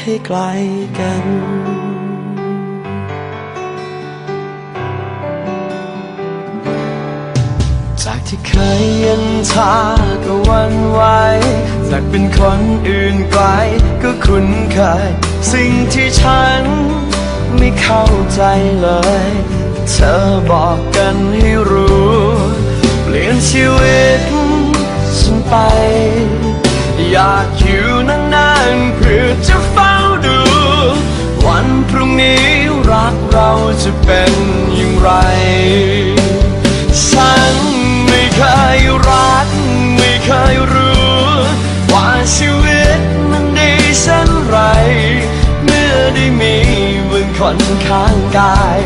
ให้ไกลกัน จากที่เคยย็นชาก็วันไหวจากเป็นคนอื่นไกลก็คุ้นเคย สิ่งที่ฉันไม่เข้าใจเลย เธอบอกกันให้รู้ เปลี่ยนชีวิตฉันไป อยากอยู่นานๆเพื่อ พรุ่งนี้รักเราจะเป็นอย่างไร ฉันไม่เคยรัก ไม่เคยรู้ ว่าชีวิตมันดีเช่นไร เมื่อได้มีมึงคนข้างกาย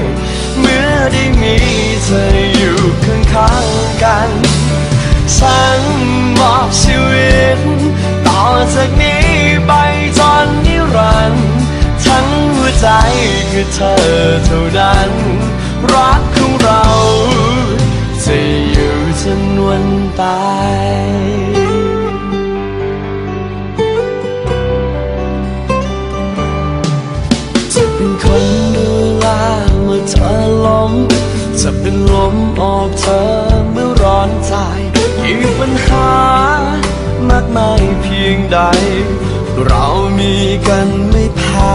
เมื่อได้มีเธออยู่ข้างข้างๆกัน ฉันมอบชีวิตต่อจากนี้ คือเธอเท่านั้น รักของเราจะอยู่จนวันตายจะเป็นคนดูแลเมื่อเธอล้มจะเป็นลมออกเธอเมื่อร้อนใจกี่ปัญหามากมายเพียงใด เรามีกันไม่แพ้